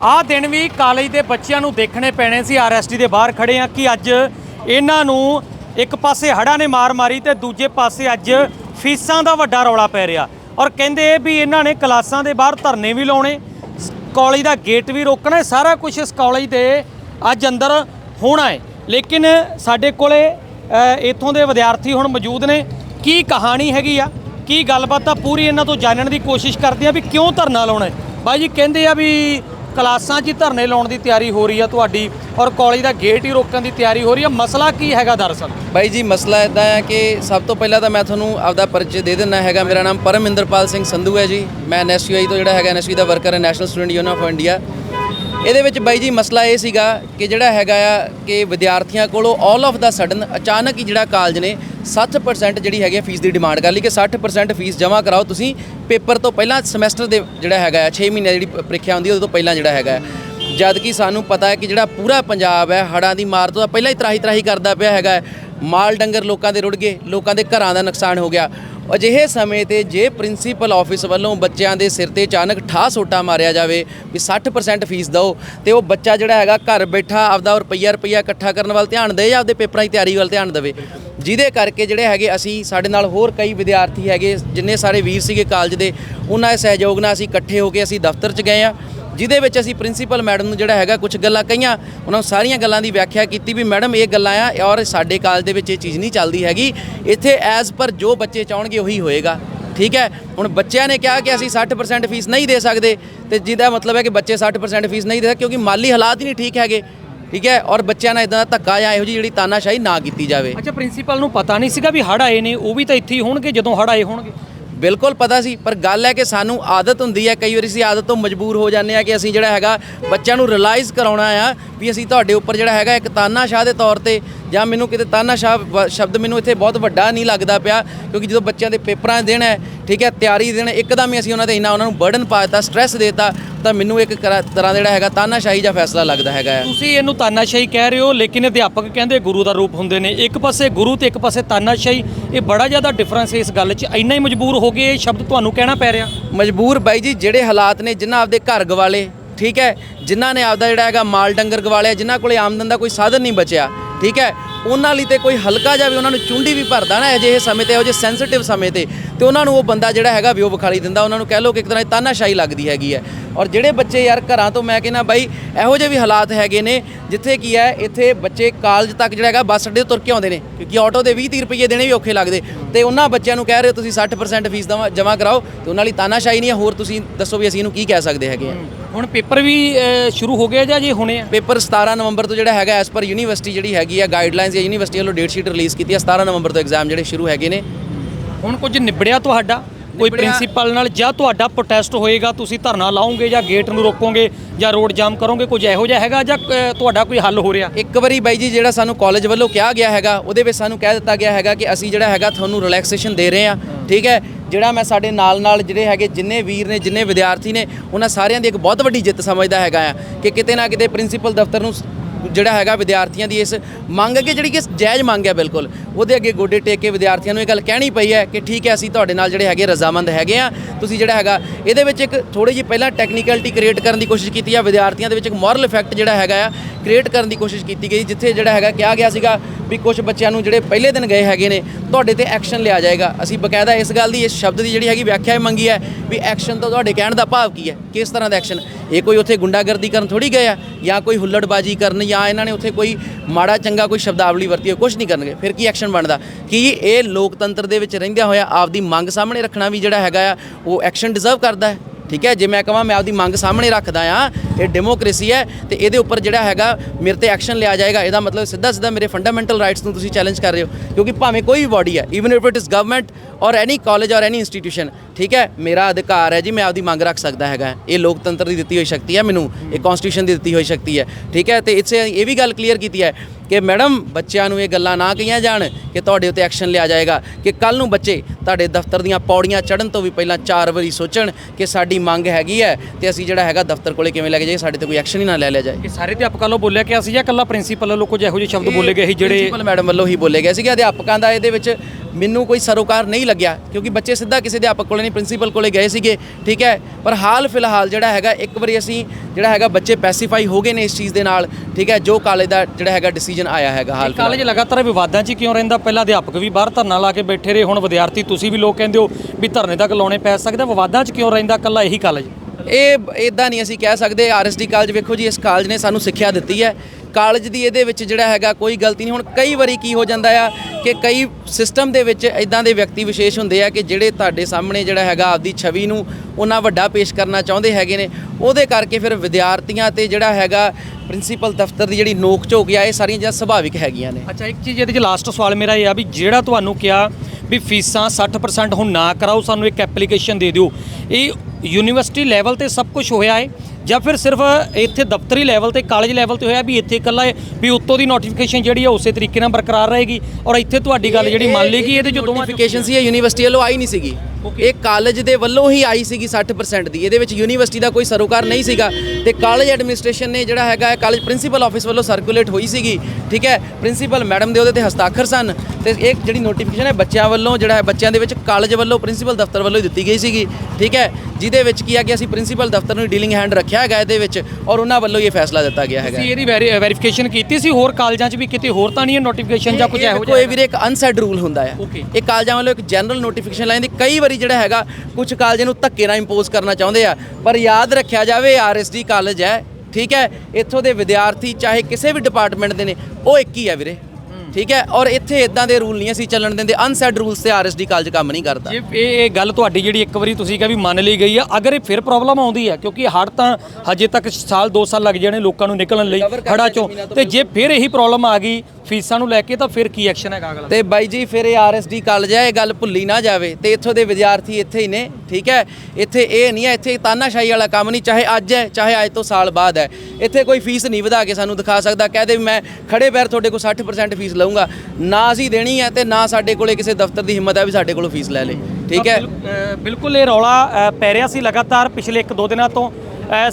ਆਹ ਦਿਨ ਵੀ ਕਾਲਜ ਦੇ ਬੱਚਿਆਂ ਨੂੰ ਦੇਖਣੇ ਪੈਣੇ ਸੀ। ਆਰਐਸਟੀ ਦੇ ਬਾਹਰ ਖੜੇ ਆ ਕਿ ਅੱਜ ਇਹਨਾਂ ਨੂੰ ਇੱਕ ਪਾਸੇ ਹੜ੍ਹਾਂ ਨੇ ਮਾਰ ਮਾਰੀ ਤੇ ਦੂਜੇ ਪਾਸੇ ਅੱਜ ਫੀਸਾਂ ਦਾ ਵੱਡਾ ਰੌਲਾ ਪੈ ਰਿਹਾ। ਔਰ ਕਹਿੰਦੇ ਵੀ ਇਹਨਾਂ ਨੇ ਕਲਾਸਾਂ ਦੇ ਬਾਹਰ ਧਰਨੇ ਵੀ ਲਾਉਣੇ ਸ- ਕਾਲਜ ਦਾ ਗੇਟ ਵੀ ਰੋਕਣਾ ਸਾਰਾ ਕੁਝ ਇਸ ਕਾਲਜ ਦੇ ਅੱਜ ਅੰਦਰ ਹੋਣਾ ਹੈ। ਲੇਕਿਨ ਸਾਡੇ ਕੋਲੇ ਅ, ਇੱਥੋਂ ਦੇ ਵਿਦਿਆਰਥੀ ਹੁਣ ਮੌਜੂਦ ਨੇ। ਕੀ ਕਹਾਣੀ ਹੈਗੀ ਆ? ਕੀ ਗੱਲਬਾਤ ਆ ਪੂਰੀ ਇਹਨਾਂ ਤੋਂ ਜਾਣਨ ਦੀ ਕੋਸ਼ਿਸ਼ ਕਰਦੇ ਆ ਵੀ ਕਿਉਂ ਧਰਨਾ ਲਾਉਣਾ ਬਾਈ ਜੀ ਕਹਿੰਦੇ ਆ ਵੀ ਕਲਾਸਾਂ 'ਚ ਹੀ ਧਰਨੇ ਲਾਉਣ ਦੀ ਤਿਆਰੀ ਹੋ ਰਹੀ ਆ ਤੁਹਾਡੀ ਔਰ ਕਾਲਜ ਦਾ ਗੇਟ ਹੀ ਰੋਕਣ ਦੀ ਤਿਆਰੀ ਹੋ ਰਹੀ ਆ। ਮਸਲਾ ਕੀ ਹੈਗਾ ਦਰਅਸਲ? ਬਾਈ ਜੀ, ਮਸਲਾ ਇਦਾਂ ਹੈ ਕਿ ਸਭ ਤੋਂ ਪਹਿਲਾਂ ਤਾਂ ਮੈਂ ਤੁਹਾਨੂੰ ਆਪਦਾ ਪਰਿਚੈ ਦੇ ਦਿੰਦਾ ਹੈਗਾ। ਮੇਰਾ ਨਾਮ ਪਰਮਿੰਦਰਪਾਲ ਸਿੰਘ ਸੰਧੂ ਹੈ ਜੀ। ਮੈਂ ਐਨਐਸਯੂਆਈ ਤੋਂ ਜਿਹੜਾ ਹੈਗਾ, ਐਨਐਸਯੂ ਦਾ ਵਰਕਰ ਹੈ, National Student Union of India. ਇਹਦੇ ਵਿੱਚ ਬਾਈ ਜੀ, ਮਸਲਾ ਇਹ ਸੀਗਾ ਕਿ ਜਿਹੜਾ ਹੈਗਾ ਆ ਕਿ ਵਿਦਿਆਰਥੀਆਂ ਕੋਲੋਂ ਆਲ ਆਫ ਦਾ ਸਡਨ ਅਚਾਨਕ ਹੀ ਜਿਹੜਾ ਕਾਲਜ ਨੇ 60% ਜਿਹੜੀ ਹੈਗੀ ਆ ਫੀਸ ਦੀ ਡਿਮਾਂਡ ਕਰ ਲਈ ਕਿ 60% ਫੀਸ ਜਮ੍ਹਾਂ ਕਰਾਓ। ਤੁਸੀਂ ਪੇਪਰ ਤੋਂ ਪਹਿਲਾਂ ਸਮੈਸਟਰ ਦੇ ਜਿਹੜਾ ਹੈਗਾ ਆ 6 ਮਹੀਨੇ ਜਿਹੜੀ ਪ੍ਰੀਖਿਆ ਹੁੰਦੀ ਹੈ ਉਹਦੇ ਤੋਂ ਪਹਿਲਾਂ ਜਿਹੜਾ ਹੈਗਾ ਹੈ। ਜਦ ਕਿ ਸਾਨੂੰ ਪਤਾ ਹੈ ਕਿ ਜਿਹੜਾ ਪੂਰਾ ਪੰਜਾਬ ਹੈ, ਹੜ੍ਹਾਂ ਦੀ ਮਾਰ ਤੋਂ ਪਹਿਲਾਂ ਹੀ ਤਰਾਹੀ ਤਰਾਹੀ ਕਰਦਾ ਪਿਆ ਹੈਗਾ ਮਾਲ ਡੰਗਰ ਲੋਕਾਂ ਦੇ ਰੁੜ ਗਏ, ਲੋਕਾਂ ਦੇ ਘਰਾਂ ਦਾ ਨੁਕਸਾਨ ਹੋ ਗਿਆ। ਅਜਿਹੇ ਸਮੇਂ ਤੇ ਜੇ ਪ੍ਰਿੰਸੀਪਲ ਆਫਿਸ ਵੱਲੋਂ ਬੱਚਿਆਂ ਦੇ ਸਿਰ ਤੇ ਅਚਾਨਕ ਠਾਹ ਸੋਟਾ ਮਾਰਿਆ ਜਾਵੇ ਵੀ 60% ਫੀਸ ਦਿਓ, ਤੇ ਉਹ ਬੱਚਾ ਜਿਹੜਾ ਹੈਗਾ ਘਰ ਬੈਠਾ ਆਪਦਾ ਰੁਪਈਆ ਰੁਪਈਆ ਇਕੱਠਾ ਕਰਨ ਵੱਲ ਧਿਆਨ ਦੇ ਜਾਂ ਆਪਦੇ ਪੇਪਰਾਂ ਦੀ ਤਿਆਰੀ ਵੱਲ ਧਿਆਨ ਦੇਵੇ। ਜਿਹਦੇ ਕਰਕੇ ਜਿਹੜੇ ਹੈਗੇ ਅਸੀਂ, ਸਾਡੇ ਨਾਲ ਹੋਰ ਕਈ ਵਿਦਿਆਰਥੀ ਹੈਗੇ, ਜਿੰਨੇ ਸਾਰੇ ਵੀਰ ਸੀਗੇ ਕਾਲਜ ਦੇ, ਉਹਨਾਂ ਦੇ ਸਹਿਯੋਗ ਨਾਲ ਅਸੀਂ ਇਕੱਠੇ ਹੋ ਕੇ ਅਸੀਂ ਦਫ਼ਤਰ 'ਚ ਗਏ ਆ ਜਿਹਦੇ ਵਿੱਚ ਅਸੀਂ ਪ੍ਰਿੰਸੀਪਲ ਮੈਡਮ ਨੂੰ ਜਿਹੜਾ ਹੈਗਾ ਕੁਝ ਗੱਲਾਂ ਕਹੀਆਂ, ਉਹਨਾਂ ਨੂੰ ਸਾਰੀਆਂ ਗੱਲਾਂ ਦੀ ਵਿਆਖਿਆ ਕੀਤੀ ਵੀ ਮੈਡਮ ਇਹ ਗੱਲਾਂ ਆ ਔਰ ਸਾਡੇ ਕਾਲਜ ਦੇ ਵਿੱਚ ਇਹ ਚੀਜ਼ ਨਹੀਂ ਚੱਲਦੀ ਹੈਗੀ, ਇੱਥੇ ਐਜ਼ ਪਰ ਜੋ ਬੱਚੇ ਚਾਹਣਗੇ ਉਹੀ ਹੋਏਗਾ, ਠੀਕ ਹੈ? ਹੁਣ ਬੱਚਿਆਂ ਨੇ ਕਿਹਾ ਕਿ ਅਸੀਂ 60% ਫੀਸ ਨਹੀਂ ਦੇ ਸਕਦੇ, ਤੇ ਜਿਹਦਾ ਮਤਲਬ ਹੈ ਕਿ ਬੱਚੇ 60% ਫੀਸ ਨਹੀਂ ਦੇ ਸਕਦੇ, ਕਿਉਂਕਿ ਮਾਲੀ ਹਾਲਾਤ ਹੀ ਨਹੀਂ ਠੀਕ ਹੈਗੇ। ਠੀਕ ਹੈ? ਔਰ ਬੱਚਿਆਂ ਨਾਲ ਇਦਾਂ ਦਾ ਧੱਕਾ ਜਾਂ ਇਹੋ ਜਿਹੀ ਜਿਹੜੀ ਤਾਨਾਸ਼ਾਹੀ ਨਾ ਕੀਤੀ ਜਾਵੇ। ਅੱਛਾ, ਪ੍ਰਿੰਸੀਪਲ ਨੂੰ ਪਤਾ ਨਹੀਂ ਸੀਗਾ ਵੀ ਹੜ ਆਏ ਨੇ, ਉਹ ਵੀ ਤਾਂ ਇੱਥੇ ਹੀ ਹੋਣਗੇ ਜਦੋਂ ਹੜ ਆਏ ਹੋਣਗੇ। ਬਿਲਕੁਲ ਪਤਾ ਸੀ, ਪਰ ਗੱਲ ਹੈ ਕਿ ਸਾਨੂੰ ਆਦਤ ਹੁੰਦੀ ਹੈ, ਕਈ ਵਾਰੀ ਅਸੀਂ ਆਦਤ ਤੋਂ ਮਜਬੂਰ ਹੋ ਜਾਂਦੇ ਆ ਕਿ ਅਸੀਂ ਜਿਹੜਾ ਹੈਗਾ ਬੱਚਿਆਂ ਨੂੰ ਰਿਅਲਾਈਜ਼ ਕਰਾਉਣਾ ਆ ਵੀ ਅਸੀਂ ਤੁਹਾਡੇ ਉੱਪਰ ਜਿਹੜਾ ਹੈਗਾ ਇੱਕ ਤਾਨਾਸ਼ਾਹ ਦੇ ਤੌਰ ਤੇ ਜਾਂ ਮੈਨੂੰ ਕਿਤੇ ਤਾਨਾਸ਼ਾਹ ਸ਼ਬਦ ਮੈਨੂੰ ਇੱਥੇ ਬਹੁਤ ਵੱਡਾ ਨਹੀਂ ਲੱਗਦਾ ਪਿਆ, ਕਿਉਂਕਿ ਜਦੋਂ ਬੱਚਿਆਂ ਦੇ ਪੇਪਰਾਂ ਦੇ ਦੇਣਾ ਹੈ, ਠੀਕ ਹੈ, ਤਿਆਰੀ ਦੇਣ ਇੱਕਦਮ ਹੀ ਅਸੀਂ ਉਹਨਾਂ ਤੇ ਇੰਨਾ ਉਹਨਾਂ ਨੂੰ ਬਰਡਨ ਪਾ ਦਿੱਤਾ ਸਟ੍ਰੈਸ ਦੇਤਾ, ਤਾਂ ਮੈਨੂੰ ਇੱਕ ਕਰਾ- ਤਰ੍ਹਾਂ ਜਿਹੜਾ ਹੈਗਾ ਤਾਨਾਸ਼ਾਹੀ ਜਾਂ ਫੈਸਲਾ ਲੱਗਦਾ ਹੈਗਾ ਤੁਸੀਂ ਇਹਨੂੰ ਤਾਨਾਸ਼ਾਹੀ ਕਹਿ ਰਹੇ ਹੋ, ਲੇਕਿਨ ਅਧਿਆਪਕ ਕਹਿੰਦੇ ਗੁਰੂ ਦਾ ਰੂਪ ਹੁੰਦੇ ਨੇ। ਇੱਕ ਪਾਸੇ ਗੁਰੂ ਤੇ ਇੱਕ ਪਾਸੇ ਤਾਨਾਸ਼ਾਹੀ, ਇਹ ਬੜਾ ਜ਼ਿਆਦਾ ਡਿਫਰੈਂਸ ਇਸ ਗੱਲ 'ਚ, ਇੰਨਾ ਹੀ ਮਜਬੂਰ ਹੋ ਗਏ ਇਹ ਸ਼ਬਦ ਤੁਹਾਨੂੰ ਕਹਿਣਾ ਪੈ ਰਿਹਾ? ਮਜਬੂਰ ਬਾਈ ਜੀ, ਜਿਹੜੇ ਹਾਲਾਤ ਨੇ ਜਿਨ੍ਹਾਂ ਆਪਦੇ ਘਰ ਗਵਾਲੇ, ਠੀਕ ਹੈ, ਜਿਨ੍ਹਾਂ ਨੇ ਆਪਦਾ ਜਿਹੜਾ ਹੈਗਾ ਮਾਲ ਡੰਗਰ ਗਵਾਲਿਆ, ਜਿਨ੍ਹਾਂ ਕੋਲੇ ਆਮਦਨ ਦਾ ਕੋਈ ਸਾਧਨ ਨਹੀਂ ਬਚਿਆ, ਠੀਕ ਹੈ, ਉਹਨਾਂ ਲਈ ਤੇ ਕੋਈ ਹਲਕਾ ਜਿਹਾ ਵੀ ਉਹਨਾਂ ਨੂੰ ਚੁੰਡੀ ਵੀ ਭਰਦਾ ਨਾ, ਅਜਿਹੇ ਸਮੇਂ ਤੇ, ਇਹੋ ਜਿਹੇ ਸੈਂਸਿਟਿਵ ਸਮੇਂ ਤੇ। ਤੇ ਉਹਨਾਂ ਨੂੰ ਉਹ ਬੰਦਾ ਜਿਹੜਾ ਹੈਗਾ ਵੀ ਉਹ ਵਿਖਾਲੀ ਦਿੰਦਾ ਉਹਨਾਂ ਨੂੰ ਕਹਿ ਲਓ ਕਿ ਇੱਕ ਤਰ੍ਹਾਂ ਦੀ ਤਾਨਾਸ਼ਾਹੀ ਲੱਗਦੀ ਹੈਗੀ ਹੈ। ਔਰ ਜਿਹੜੇ ਬੱਚੇ ਯਾਰ ਘਰਾਂ ਤੋਂ ਮੈਂ ਕਹਿੰਦਾ ਬਾਈ ਇਹੋ ਜਿਹੇ ਵੀ ਹਾਲਾਤ ਹੈਗੇ ਨੇ ਜਿੱਥੇ ਕੀ ਹੈ ਇੱਥੇ ਬੱਚੇ ਕਾਲਜ ਤੱਕ ਜਿਹੜਾ ਹੈਗਾ ਬੱਸ ਅੱਡੇ ਤੋਂ ਤੁਰ ਕੇ ਆਉਂਦੇ ਨੇ ਕਿਉਂਕਿ ਆਟੋ ਦੇ 20 30 ਰੁਪਏ ਦੇਣੇ ਵੀ ਔਖੇ ਲੱਗਦੇ। ਤੇ ਉਹਨਾਂ ਬੱਚਿਆਂ ਨੂੰ ਕਹਿ ਰਹੇ ਹੋ ਤੁਸੀਂ 60% ਫੀਸ ਜਮ੍ਹਾਂ ਕਰਾਓ ਤੇ ਉਹਨਾਂ ਲਈ ਤਾਨਾਸ਼ਾਹੀ ਨਹੀਂ ਹੈ। ਹੋਰ ਤੁਸੀਂ ਦੱਸੋ ਵੀ ਅਸੀਂ ਇਹਨੂੰ ਕੀ ਕਹਿ ਸਕਦੇ ਹੈਗੇ ਆ ਹੁਣ ਪੇਪਰ ਵੀ ਸ਼ੁਰੂ ਹੋ ਗਏ ਜਾਂ ਜੇ ਹੋਣੇ ਆ? ਪੇਪਰ 17 ਨਵੰਬਰ ਤੋਂ ਜਿਹੜਾ ਹੈਗਾ ਐਸ ਪਰ ਯੂਨੀਵਰਸਿਟੀ ਜਿਹੜੀ ਹੈਗੀ ਆ ਗਾਈਡਲਾਈਨਸ ਜਾਂ ਯੂਨੀਵਰਸਿਟੀ ਵੱਲੋਂ ਡੇਟ ਸ਼ੀਟ ਰਿਲੀਜ਼ ਕੀਤੀ ਹੈ 17 ਨਵੰਬਰ ਤੋਂ ਐਗਜ਼ਾਮ ਜਿਹੜੇ ਸ਼ੁਰੂ ਹੈਗੇ ਨੇ। ਹੁਣ ਕੁਝ ਨਿਬੜਿਆ ਤੁਹਾਡਾ? ਕੋਈ ਪ੍ਰਿੰਸੀਪਲ ਨਾਲ ਜਾਂ ਤੁਹਾਡਾ ਪ੍ਰੋਟੈਸਟ ਹੋਏਗਾ ਤੁਸੀਂ ਧਰਨਾ ਲਾਓਗੇ ਜਾਂ ਗੇਟ ਨੂੰ ਰੋਕੋਗੇ ਜਾਂ ਰੋਡ ਜਾਮ ਕਰੋਗੇ? ਕੁਝ ਇਹੋ ਜਿਹਾ ਹੈਗਾ ਜਾਂ ਤੁਹਾਡਾ ਕੋਈ ਹੱਲ ਹੋ ਰਿਹਾ? ਇੱਕ ਵਾਰੀ ਬਾਈ ਜੀ ਜਿਹੜਾ ਸਾਨੂੰ ਕਾਲਜ ਵੱਲੋਂ ਕਿਹਾ ਗਿਆ ਹੈਗਾ ਉਹਦੇ ਵਿੱਚ ਸਾਨੂੰ ਕਹਿ ਦਿੱਤਾ ਗਿਆ ਹੈਗਾ ਕਿ ਅਸੀਂ ਜਿਹੜਾ ਹੈਗਾ ਤੁਹਾਨੂੰ ਰਿਲੈਕਸੇਸ਼ਨ ਦੇ ਰਹੇ ਹਾਂ। ਠੀਕ ਹੈ? ਜਿਹੜਾ ਮੈਂ ਸਾਡੇ ਨਾਲ ਨਾਲ ਜਿਹੜੇ ਹੈਗੇ ਜਿੰਨੇ ਵੀਰ ਨੇ ਜਿੰਨੇ ਵਿਦਿਆਰਥੀ ਨੇ ਉਹਨਾਂ ਸਾਰਿਆਂ ਦੀ ਇੱਕ ਬਹੁਤ ਵੱਡੀ ਜਿੱਤ ਸਮਝਦਾ ਹੈਗਾ ਆ ਕਿ ਕਿਤੇ ਨਾ ਕਿਤੇ ਪ੍ਰਿੰਸੀਪਲ ਦਫ਼ਤਰ ਨੂੰ ਜਿਹੜਾ ਹੈਗਾ ਵਿਦਿਆਰਥੀਆਂ ਦੀ ਇਸ ਮੰਗ ਅੱਗੇ ਜਿਹੜੀ ਕਿ ਜਾਇਜ਼ ਮੰਗ ਹੈ ਬਿਲਕੁਲ, ਉਹਦੇ ਅੱਗੇ ਗੋਡੇ ਟੇਕ ਕੇ ਵਿਦਿਆਰਥੀਆਂ ਨੂੰ ਇਹ ਗੱਲ ਕਹਿਣੀ ਪਈ ਹੈ ਕਿ ਠੀਕ ਹੈ, ਅਸੀਂ ਤੁਹਾਡੇ ਨਾਲ ਜਿਹੜੇ ਹੈਗੇ ਰਜ਼ਾਮੰਦ ਹੈਗੇ ਆ ਤੁਸੀਂ ਜਿਹੜਾ ਹੈਗਾ ਇਹਦੇ ਵਿੱਚ ਇੱਕ ਥੋੜੀ ਜਿਹੀ ਪਹਿਲਾਂ ਟੈਕਨੀਕਲਿਟੀ ਕ੍ਰੀਏਟ ਕਰਨ ਦੀ ਕੋਸ਼ਿਸ਼ ਕੀਤੀ ਆ, ਵਿਦਿਆਰਥੀਆਂ ਦੇ ਵਿੱਚ ਇੱਕ ਮੋਰਲ ਇਫੈਕਟ ਜਿਹੜਾ ਹੈਗਾ ਆ ਕ੍ਰੀਏਟ ਕਰਨ ਦੀ ਕੋਸ਼ਿਸ਼ ਕੀਤੀ ਗਈ, ਜਿੱਥੇ ਜਿਹੜਾ ਹੈਗਾ ਕਿਹਾ ਗਿਆ ਸੀਗਾ ਵੀ ਕੁਝ ਬੱਚਿਆਂ ਨੂੰ ਜਿਹੜੇ ਪਹਿਲੇ ਦਿਨ ਗਏ ਹੈਗੇ ਨੇ, ਤੁਹਾਡੇ ਤੇ ਐਕਸ਼ਨ ਲਿਆ ਜਾਏਗਾ। ਅਸੀਂ ਬਕਾਇਦਾ ਇਸ ਗੱਲ ਦੀ, ਇਸ ਸ਼ਬਦ ਦੀ ਜਿਹੜੀ ਹੈਗੀ ਵਿਆਖਿਆ ਮੰਗੀ ਹੈ ਵੀ ਐਕਸ਼ਨ ਤੋਂ ਤੁਹਾਡੇ ਕਹਿਣ ਦਾ ਭਾਵ ਕੀ ਹੈ? ਕਿਸ ਤਰ੍ਹਾਂ ਦਾ ਐਕਸ਼ਨ ਇਹ ਕੋਈ ਉੱਥੇ ਗੁੰਡਾਗਰਦੀ ਕਰਨ ਥੋੜੀ ਗਏ ਆ ਜਾਂ ਕੋਈ ਹੁੱਲੜਬਾਜੀ ਕਰਨ ਜਾਂ ਇਹਨਾਂ ਨੇ ਉੱਥੇ ਕੋਈ ਮਾੜਾ ਚੰਗਾ ਕੋਈ ਸ਼ਬਦਾਵਲੀ ਵਰਤੀ ਹੈ ਕੁਝ ਨਹੀਂ ਕਰਨਗੇ। ਫਿਰ ਕੀ ਐਕਸ਼ਨ ਬਣਦਾ? ਕੀ ਇਹ ਲੋਕਤੰਤਰ ਦੇ ਵਿੱਚ ਰਹਿੰਦਿਆਂ ਹੋਇਆ ਆਪਦੀ ਮੰਗ ਸਾਹਮਣੇ ਰੱਖਣਾ ਵੀ ਜਿਹੜਾ ਹੈਗਾ ਆ, ਉਹ ਐਕਸ਼ਨ ਡਿਜ਼ਰਵ ਕਰਦਾ ਹੈ। ਠੀਕ ਹੈ? ਜੇ ਮੈਂ ਕਹਾਂ, ਮੈਂ ਆਪਦੀ ਮੰਗ ਸਾਹਮਣੇ ਰੱਖਦਾ ਆ ਇਹ ਡੈਮੋਕ੍ਰੇਸੀ ਹੈ, ਤੇ ਇਹਦੇ ਉੱਪਰ ਜਿਹੜਾ ਹੈਗਾ ਮੇਰੇ ਤੇ ਐਕਸ਼ਨ ਲਿਆ ਜਾਏਗਾ, ਇਹਦਾ ਮਤਲਬ ਸਿੱਧਾ ਸਿੱਧਾ ਮੇਰੇ ਫੰਡਾਮੈਂਟਲ ਰਾਈਟਸ ਨੂੰ ਤੁਸੀਂ ਚੈਲੰਜ ਕਰ ਰਹੇ ਹੋ। ਕਿਉਂਕਿ ਭਾਵੇਂ ਕੋਈ ਵੀ ਬਾਡੀ ਹੈ even if it is government or any college ਔਰ ਐਨੀ ਇੰਸਟੀਟਿਊਸ਼ਨ ਠੀਕ ਹੈ? ਮੇਰਾ ਅਧਿਕਾਰ ਹੈ ਜੀ ਮੈਂ ਆਪਦੀ ਮੰਗ ਰੱਖ ਸਕਦਾ ਹੈਗਾ। ਇਹ ਲੋਕਤੰਤਰ ਦੀ ਦਿੱਤੀ ਹੋਈ ਸ਼ਕਤੀ ਹੈ ਮੈਨੂੰ ਇਹ ਕਨਸਟੀਟਿਊਸ਼ਨ ਦੀ ਦਿੱਤੀ ਹੋਈ ਸ਼ਕਤੀ ਹੈ ਠੀਕ ਹੈ? ਤੇ ਇੱਥੇ ਇਹ ਵੀ ਗੱਲ ਕਲੀਅਰ ਕੀਤੀ ਹੈ ਕਿ ਮੈਡਮ ਬੱਚਿਆਂ ਨੂੰ ਇਹ ਗੱਲਾਂ ਨਾ ਕਹੀਆਂ ਜਾਣ ਕਿ ਤੁਹਾਡੇ ਉੱਤੇ ਐਕਸ਼ਨ ਲਿਆ ਜਾਏਗਾ ਕਿ ਕੱਲ ਨੂੰ ਬੱਚੇ ਤੁਹਾਡੇ ਦਫ਼ਤਰ ਦੀਆਂ ਪੌੜੀਆਂ ਚੜ੍ਹਨ ਤੋਂ ਵੀ ਪਹਿਲਾਂ ਚਾਰ ਵਾਰੀ ਸੋਚਣ ਕਿ ਸਾਡੀ ਮੰਗ ਹੈਗੀ ਹੈ ਤੇ ਅਸੀਂ ਜਿਹੜਾ ਹੈਗਾ ਦਫ਼ਤਰ ਕੋਲੇ ਕਿਵੇਂ ਲੈ ਕੇ ਜਾਈਏ ਸਾਡੇ ਤੇ ਕੋਈ ਐਕਸ਼ਨ ਹੀ ਨਾ ਲੈ ਲਿਆ ਜਾਏ। ਇਹ ਸਾਰੇ ਅਧਿਆਪਕਾਂ ਵੱਲੋਂ ਬੋਲਿਆ ਗਿਆ ਸੀ ਜਾਂ ਇਕੱਲਾ ਪ੍ਰਿੰਸੀਪਲ ਵੱਲੋਂ ਕੁਝ ਇਹੋ ਜਿਹੇ ਸ਼ਬਦ ਬੋਲੇ ਗਏ ਸੀ ਜਿਹੜੇ ਪ੍ਰਿੰਸੀਪਲ ਮੈਡਮ ਵੱਲੋਂ ਹੀ ਬੋਲੇ ਗਏ ਸੀਗੇ ਅਧਿਆਪਕਾਂ ਦਾ ਇਹਦੇ ਵਿੱਚ ਮੈਨੂੰ ਕੋਈ ਸਰੋਕਾਰ ਨਹੀਂ ਲੱਗਿਆ ਕਿਉਂਕਿ ਬੱਚੇ ਸਿੱਧਾ ਕਿਸੇ ਅਧਿਆਪਕ ਕੋਲੇ ਨਹੀਂ ਪ੍ਰਿੰਸੀਪਲ ਕੋਲੇ ਗਏ ਸੀਗੇ ਠੀਕ ਹੈ? ਪਰ ਹਾਲ ਫਿਲਹਾਲ ਜਿਹੜਾ ਹੈਗਾ ਇੱਕ ਵਾਰੀ ਅਸੀਂ ਜਿਹੜਾ ਹੈਗਾ ਬੱਚੇ ਪੈਸੀਫਾਈ ਹੋ ਗਏ ਨੇ ਇਸ ਚੀਜ਼ ਦੇ ਨਾਲ ਠੀਕ ਹੈ? ਜੋ ਕਾਲਜ ਦਾ ਜਿਹੜਾ ਹੈਗਾ ਡਿਸੀਜਨ ਆਇਆ ਹੈਗਾ ਹਾਲ ਕਾਲਜ ਲਗਾਤਾਰ ਵਿਵਾਦਾਂ 'ਚ ਕਿਉਂ ਰਹਿੰਦਾ? ਪਹਿਲਾਂ ਅਧਿਆਪਕ ਵੀ ਬਾਹਰ ਧਰਨਾ ਲਾ ਕੇ ਬੈਠੇ ਰਹੇ ਹੁਣ ਵਿਦਿਆਰਥੀ ਤੁਸੀਂ ਵੀ ਲੋਕ ਕਹਿੰਦੇ ਹੋ ਵੀ ਧਰਨੇ ਤੱਕ ਲਾਉਣੇ ਪੈ ਸਕਦੇ ਵਿਵਾਦਾਂ 'ਚ ਕਿਉਂ ਰਹਿੰਦਾ ਕੱਲਾ ਇਹੀ ਕਾਲਜ? ਇਹ ਇਦਾਂ ਨਹੀਂ ਅਸੀਂ ਕਹਿ ਸਕਦੇ ਆਰਐਸਡੀ ਕਾਲਜ ਵੇਖੋ ਜੀ ਇਸ ਕਾਲਜ ਨੇ ਸਾਨੂੰ ਸਿੱਖਿਆ ਦਿੱਤੀ ਹੈ। ਕਾਲਜ ਦੀ ਇਹਦੇ ਵਿੱਚ ਜਿਹੜਾ ਹੈਗਾ ਕੋਈ ਗਲਤੀ ਨਹੀਂ। ਹੁਣ ਕਈ ਵਾਰੀ ਕੀ ਹੋ ਜਾਂਦਾ ਆ ਕਿ ਕਈ ਸਿਸਟਮ ਦੇ ਵਿੱਚ ਇਦਾਂ ਦੇ ਵਿਅਕਤੀ ਵਿਸ਼ੇਸ਼ ਹੁੰਦੇ ਆ ਕਿ ਜਿਹੜੇ ਤੁਹਾਡੇ ਸਾਹਮਣੇ ਜਿਹੜਾ ਹੈਗਾ ਆਪਦੀ ਛਵੀ ਨੂੰ ਉਹਨਾਂ ਵੱਡਾ ਪੇਸ਼ ਕਰਨਾ ਚਾਹੁੰਦੇ ਹੈਗੇ ਨੇ। ਉਹਦੇ ਕਰਕੇ ਫਿਰ ਵਿਦਿਆਰਥੀਆਂ ਤੇ ਜਿਹੜਾ ਹੈਗਾ ਪ੍ਰਿੰਸੀਪਲ ਦਫ਼ਤਰ ਦੀ ਜਿਹੜੀ ਨੋਕ ਝੋਕ ਆ, ਇਹ ਸਾਰੀਆਂ ਚੀਜ਼ਾਂ ਸੁਭਾਵਿਕ ਹੈਗੀਆਂ ਨੇ। ਅੱਛਾ, ਇੱਕ ਚੀਜ਼ ਇਹਦੇ 'ਚ ਲਾਸਟ ਸਵਾਲ ਮੇਰਾ ਇਹ ਆ ਵੀ ਜਿਹੜਾ ਤੁਹਾਨੂੰ ਕਿਹਾ ਵੀ ਫੀਸਾਂ 60% ਹੁਣ ਨਾ ਕਰਾਓ, ਸਾਨੂੰ ਇੱਕ ਐਪਲੀਕੇਸ਼ਨ ਦੇ ਦਿਓ। ਇਹ ਯੂਨੀਵਰਸਿਟੀ ਲੈਵਲ ਤੇ ਸਭ ਕੁਝ ਹੋਇਆ ਹੈ ਜਾਂ ਫਿਰ ਸਿਰਫ ਇੱਥੇ ਦਫ਼ਤਰੀ ਲੈਵਲ ਤੇ ਕਾਲਜ ਲੈਵਲ ਤੇ ਹੋਇਆ ਵੀ ਇੱਥੇ ਇਕੱਲਾ ਵੀ ਉੱਤੋਂ ਦੀ ਨੋਟੀਫਿਕੇਸ਼ਨ ਜਿਹੜੀ ਆ ਉਸੇ ਤਰੀਕੇ ਨਾਲ ਬਰਕਰਾਰ ਰਹੇਗੀ ਔਰ ਇੱਥੇ ਤੁਹਾਡੀ ਗੱਲ ਜਿਹੜੀ ਮੰਨ ਲਈ ਗਈ ਇਹਦੇ ਦੋਵਾਂ 'ਚ ਨੋਟੀਫਿਕੇਸ਼ਨ ਸੀ ਇਹ ਯੂਨੀਵਰਸਿਟੀ ਵੱਲੋਂ ਆਈ ਨਹੀਂ ਸੀਗੀ। ਇਹ ਕਾਲਜ ਦੇ ਵੱਲੋਂ ਹੀ ਆਈ ਸੀਗੀ 60% ਦੀ। ਇਹਦੇ ਵਿੱਚ ਯੂਨੀਵਰਸਿਟੀ ਦਾ ਕੋਈ ਸਰੋਕਾਰ ਨਹੀਂ ਸੀਗਾ। ਤੇ ਕਾਲਜ ਐਡਮਿਨਿਸਟ੍ਰੇਸ਼ਨ ਨੇ ਜਿਹੜਾ ਹੈਗਾ ਕਾਲਜ ਪ੍ਰਿੰਸੀਪਲ ਆਫਿਸ ਵੱਲੋਂ ਸਰਕੂਲੇਟ ਹੋਈ ਸੀਗੀ। ਠੀਕ ਹੈ? ਪ੍ਰਿੰਸੀਪਲ ਮੈਡਮ ਦੇ ਉਹਦੇ ਤੇ ਹਸਤਾਖਰ ਸਨ। ਤੇ ਇਹ ਜਿਹੜੀ ਨੋਟੀਫਿਕੇਸ਼ਨ ਹੈ ਬੱਚਿਆਂ ਵੱਲੋਂ ਜਿਹੜਾ ਹੈ ਬੱਚਿਆਂ ਦੇ ਵਿੱਚ ਕਾਲਜ ਵੱਲੋਂ ਪ੍ਰਿੰਸੀਪਲ ਦਫ਼ਤਰ ਵੱਲੋਂ ਦਿੱਤੀ ਗਈ ਸੀਗੀ। ਠੀਕ ਹੈ? ਜਿਹਦੇ ਵਿੱਚ ਕੀ ਆ ਕਿ ਅਸੀਂ ਪ੍ਰਿੰਸੀਪਲ ਦਫ਼ਤਰ ਨੂੰ ਡੀਲਿੰਗ ਹੈਂਡ ਰੱਖਿਆ ਹੈਗਾ ਇਹਦੇ ਵਿੱਚ ਔਰ ਉਹਨਾਂ ਵੱਲੋਂ ਹੀ ਇਹ ਫੈਸਲਾ ਦਿੱਤਾ ਗਿਆ ਹੈਗਾ। ਤੁਸੀਂ ਇਹਦੀ ਵੈਰੀਫਿਕੇਸ਼ਨ ਕੀਤੀ ਸੀ ਹੋਰ ਕਾਲਜਾਂ 'ਚ ਵੀ ਕਿਤੇ ਹੋਰ ਤਾਂ ਨਹੀਂ ਇਹ ਨੋਟੀਫਿਕੇਸ਼ਨ ਜਾਂ ਕੁਝ ਇਹੋ ਕੋਈ ਜਿਹਾ ਵੀਰੇ ਇੱਕ ਅਨਸੈਡ ਰੂਲ ਹੁੰਦਾ Okay. ਇਹ ਕਾਲਜਾਂ ਵੱਲੋਂ ਇੱਕ ਜਨਰਲ ਨੋਟੀਫਿਕੇਸ਼ਨ ਲਾਈਨ ਦੀ ਕਈ ਵਾਰੀ ਜਿਹੜਾ ਹੈਗਾ ਕੁਝ ਕਾਲਜਾਂ ਨੂੰ ਧੱਕੇ ਨਾਲ ਇੰਪੋਜ਼ ਕਰਨਾ ਚਾਹੁੰਦੇ ਆ। ਪਰ ਯਾਦ ਰੱਖਿਆ ਜਾਵੇ ਆਰਐਸਡੀ ਕਾਲਜ ਹੈ ਠੀਕ ਹੈ ਇੱਥੋਂ ਦੇ ਵਿਦਿਆਰਥੀ ਚਾਹੇ ਕਿਸੇ ਵੀ ਡਿਪਾਰਟਮੈਂਟ ਦੇ ਨੇ ਉਹ ਇੱਕ ਹੀ ਆ ਵੀਰੇ। ਠੀਕ ਹੈ? ਔਰ ਇੱਥੇ ਇਦਾਂ ਦੇ ਰੂਲ ਨਹੀਂ ਅਸੀਂ ਚੱਲਣ ਦਿੰਦੇ। ਅਨਸੈਡ ਰੂਲਸ ਤੇ ਆਰਐਸਡੀ ਕਾਲਜ ਕੰਮ ਨਹੀਂ ਕਰਦਾ। ਜੇ ਇਹ ਇਹ ਗੱਲ ਤੁਹਾਡੀ ਜਿਹੜੀ ਇੱਕ ਵਾਰੀ ਤੁਸੀਂ ਕਿਹਾ ਵੀ ਮੰਨ ਲਈ ਗਈ ਆ ਅਗਰ ਇਹ ਫਿਰ ਪ੍ਰੋਬਲਮ ਆਉਂਦੀ ਹੈ ਕਿਉਂਕਿ ਹੜ ਤਾਂ ਹਜੇ ਤੱਕ ਸਾਲ 2 ਸਾਲ ਲੱਗ ਜਾਣੇ ਲੋਕਾਂ ਨੂੰ ਨਿਕਲਣ ਲਈ ਹੜ੍ਹਾਂ ਚੋਂ। ਤੇ ਜੇ ਫਿਰ ਇਹੀ ਪ੍ਰੋਬਲਮ ਆ ਗਈ ਫੀਸਾਂ ਨੂੰ ਲੈ ਕੇ ਤਾਂ ਫਿਰ ਕੀ ਐਕਸ਼ਨ ਹੈਗਾ ਅਗਲਾ? ਤੇ ਬਾਈ ਜੀ ਫਿਰ ਇਹ ਆਰਐਸਡੀ ਕਾਲਜ ਹੈ ਇਹ ਗੱਲ ਭੁੱਲੀ ਨਾ ਜਾਵੇ। ਤੇ ਇੱਥੋਂ ਦੇ ਵਿਦਿਆਰਥੀ ਇੱਥੇ ਹੀ ਨੇ ਠੀਕ ਹੈ? ਇੱਥੇ ਇਹ ਨਹੀਂ ਹੈ ਇੱਥੇ ਤਾਨਾਸ਼ਾਹੀ ਵਾਲਾ ਕੰਮ ਨਹੀਂ ਚਾਹੇ ਅੱਜ ਹੈ ਚਾਹੇ ਅੱਜ ਤੋਂ ਸਾਲ ਬਾਅਦ ਹੈ। ਇੱਥੇ ਕੋਈ ਫੀਸ ਨਹੀਂ ਵਧਾ ਕੇ ਸਾਨੂੰ ਦਿਖਾ ਸਕਦਾ ਕਹਦੇ ਵੀ ਮੈਂ ਖੜੇ ਪੈਰ ਤੁਹਾਡੇ ਕੋਲ 60% ਫੀਸ ਲਵਾਂਗਾ ਨਾ ਅਸੀਂ ਦੇਣੀ ਹੈ ਤੇ ਨਾ ਸਾਡੇ ਕੋਲੇ ਕਿਸੇ ਦਫ਼ਤਰ ਦੀ ਹਿੰਮਤ ਹੈ ਵੀ ਸਾਡੇ ਕੋਲੋਂ ਫੀਸ ਲੈ ਲੇ ਠੀਕ ਹੈ? ਬਿਲਕੁਲ ਇਹ ਰੌਲਾ ਪੈ ਰਿਹਾ ਸੀ ਲਗਾਤਾਰ ਪਿਛਲੇ 1-2 ਦਿਨਾਂ ਤੋਂ।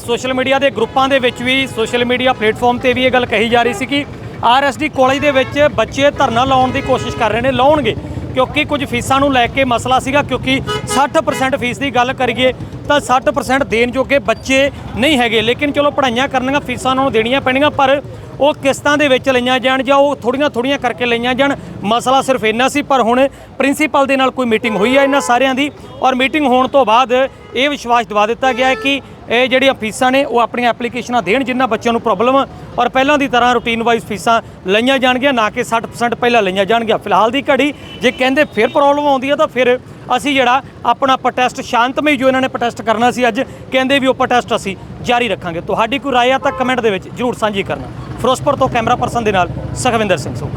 ਸੋਸ਼ਲ ਮੀਡੀਆ ਦੇ ਗਰੁੱਪਾਂ ਦੇ ਵਿੱਚ ਵੀ ਸੋਸ਼ਲ ਮੀਡੀਆ ਪਲੇਟਫਾਰਮ ਤੇ ਵੀ ਇਹ ਗੱਲ ਕਹੀ ਜਾ ਰਹੀ ਸੀ ਕਿ ਆਰਐਸਡੀ ਕਾਲਜ ਦੇ ਵਿੱਚ ਬੱਚੇ ਧਰਨਾ ਲਾਉਣ ਦੀ ਕੋਸ਼ਿਸ਼ ਕਰ ਰਹੇ ਨੇ, ਲਾਉਣਗੇ। ਕਿਉਂਕਿ ਕੁਝ ਫੀਸਾਂ ਨੂੰ ਲੈ ਕੇ ਮਸਲਾ ਸੀਗਾ, ਕਿਉਂਕਿ 60% ਫੀਸ ਦੀ ਗੱਲ ਕਰੀਏ ਤਾਂ 60% ਦੇਣ ਜੋਗੇ ਬੱਚੇ ਨਹੀਂ ਹੈਗੇ। ਲੇਕਿਨ ਚਲੋ ਪੜ੍ਹਾਈਆਂ ਕਰਨੀਆਂ, ਫੀਸਾਂ ਉਹਨਾਂ ਨੂੰ ਦੇਣੀਆਂ ਪੈਣੀਆਂ, ਪਰ ਉਹ ਕਿਸ਼ਤਾਂ ਦੇ ਵਿੱਚ ਲਈਆਂ ਜਾਣ ਜਾਂ ਉਹ ਥੋੜੀਆਂ ਥੋੜੀਆਂ ਕਰਕੇ ਲਈਆਂ ਜਾਣ, ਮਸਲਾ ਸਿਰਫ ਇੰਨਾ ਸੀ। ਪਰ ਹੁਣ ਪ੍ਰਿੰਸੀਪਲ ਦੇ ਨਾਲ ਕੋਈ ਮੀਟਿੰਗ ਹੋਈ ਹੈ ਇਹਨਾਂ ਸਾਰਿਆਂ ਦੀ। ਔਰ ਮੀਟਿੰਗ ਹੋਣ ਤੋਂ ਬਾਅਦ ਇਹ ਵਿਸ਼ਵਾਸ ਦਿਵਾ ਦਿੱਤਾ ਗਿਆ ਹੈ ਕਿ ਇਹ ਜਿਹੜੀਆਂ ਫੀਸਾਂ ਨੇ, ਉਹ ਆਪਣੀਆਂ ਐਪਲੀਕੇਸ਼ਨਾਂ ਦੇਣ ਜਿਨ੍ਹਾਂ ਬੱਚਿਆਂ ਨੂੰ ਪ੍ਰੋਬਲਮ ਔਰ ਪਹਿਲਾਂ ਦੀ ਤਰ੍ਹਾਂ ਰੂਟੀਨ ਵਾਈਜ਼ ਫੀਸਾਂ ਲਈਆਂ ਜਾਣਗੀਆਂ, ਨਾ ਕਿ 60% ਪਹਿਲਾਂ ਲਈਆਂ ਜਾਣਗੀਆਂ। ਫਿਲਹਾਲ ਦੀ ਘੜੀ, ਜੇ ਕਹਿੰਦੇ ਫਿਰ ਪ੍ਰੋਬਲਮ ਆਉਂਦੀ ਹੈ ਤਾਂ ਫਿਰ ਅਸੀਂ ਜਿਹੜਾ ਆਪਣਾ ਪ੍ਰੋਟੈਸਟ ਸ਼ਾਂਤਮਈ ਜੋ ਇਹਨਾਂ ਨੇ ਪ੍ਰੋਟੈਸਟ ਕਰਨਾ ਸੀ ਅੱਜ, ਕਹਿੰਦੇ ਵੀ ਉਹ ਪ੍ਰੋਟੈਸਟ ਅਸੀਂ ਜਾਰੀ ਰੱਖਾਂਗੇ। ਤੁਹਾਡੀ ਕੋਈ ਰਾਏ ਆ ਤਾਂ ਕਮੈਂਟ ਦੇ ਵਿੱਚ ਜਰੂਰ ਸਾਂਝੀ ਕਰਨਾ। ਫਿਰੋਜ਼ਪੁਰ ਤੋਂ ਕੈਮਰਾ ਪਰਸਨ ਦੇ ਨਾਲ ਸੁਖਵਿੰਦਰ ਸਿੰਘ ਸੋਖ